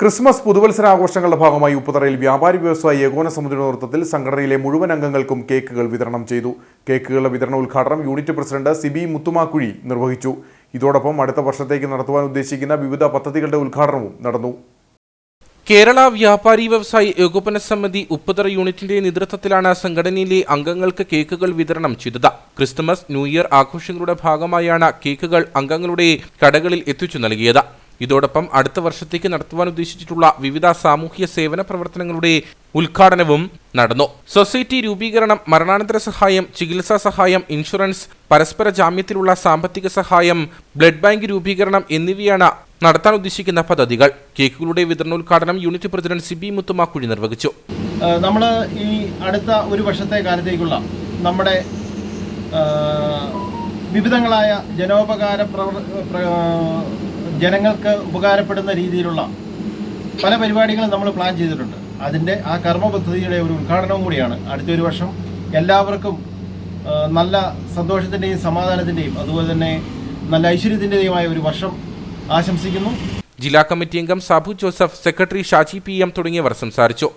Christmas പുതുവത്സരാഘോഷങ്ങളുടെ ഭാഗമായി ഉപ്പുതറയിൽ വ്യാപാരി വ്യവസായി ഏകോന സമിതിയുടെ നേതൃത്വത്തിൽ സംഘടനയിലെ മുഴുവൻ അംഗങ്ങൾക്കും കേക്കുകൾ വിതരണം ചെയ്തു. കേക്കുകളുടെ വിതരണ ഉദ്ഘാടനം യൂണിറ്റ് പ്രസിഡന്റ് സിബി മുത്തുമാക്കുഴി നിർവഹിച്ചു. ഇതോടൊപ്പം അടുത്ത വർഷത്തേക്ക് നടത്തുവാൻ ഉദ്ദേശിക്കുന്ന വിവിധ പദ്ധതികളുടെ ഉദ്ഘാടനവും നടന്നു. കേരള വ്യാപാരി വ്യവസായി ഏകോപന സമിതി ഉപ്പുതറ യൂണിറ്റിന്റെ നേതൃത്വത്തിലാണ് സംഘടനയിലെ അംഗങ്ങൾക്ക് കേക്കുകൾ വിതരണം ചെയ്തത്. ക്രിസ്തുമസ് ന്യൂ ഇയർ ആഘോഷങ്ങളുടെ ഭാഗമായാണ് കേക്കുകൾ അംഗങ്ങളുടെ കടകളിൽ എത്തിച്ചു നൽകിയത്. ഇതോടൊപ്പം അടുത്ത വർഷത്തേക്ക് നടത്തുവാൻ ഉദ്ദേശിച്ചിട്ടുള്ള വിവിധ സാമൂഹ്യ സേവന പ്രവർത്തനങ്ങളുടെ ഉദ്ഘാടനവും നടന്നു. സൊസൈറ്റി രൂപീകരണം മരണാനന്തര സഹായം ചികിത്സാ സഹായം ഇൻഷുറൻസ് പരസ്പര ജാമ്യത്തിലുള്ള സാമ്പത്തിക സഹായം ബ്ലഡ് ബാങ്ക് രൂപീകരണം എന്നിവയാണ് നടത്താൻ ഉദ്ദേശിക്കുന്ന പദ്ധതികൾ. കേക്കുകളുടെ വിതരണോദ്ഘാടനം യൂണിറ്റ് പ്രസിഡന്റ് സിബി മുത്തുമാക്കുഴി നിർവഹിച്ചു. നമ്മൾ ഈ അടുത്ത ഒരു വർഷത്തെ കാലത്തേക്കുള്ള നമ്മുടെ വിവിധങ്ങളായ ജനോപകാര ജനങ്ങൾക്ക് ഉപകാരപ്പെടുന്ന രീതിയിലുള്ള പല പരിപാടികളും നമ്മൾ പ്ലാൻ ചെയ്തിട്ടുണ്ട്. അതിന്റെ ആ കർമ്മ പദ്ധതിയുടെ ഒരു ഉദ്ഘാടനവും കൂടിയാണ്. അടുത്തൊരു വർഷം എല്ലാവർക്കും നല്ല സന്തോഷത്തിന്റെയും സമാധാനത്തിന്റെയും അതുപോലെ തന്നെ നല്ല ഐശ്വര്യത്തിന്റെതുമായ ഒരു വർഷം ആശംസിക്കുന്നു. ജില്ലാ കമ്മിറ്റി അംഗം Sabu Joseph secretary Shaji P M തുടങ്ങിയവർ സംസാരിച്ചു.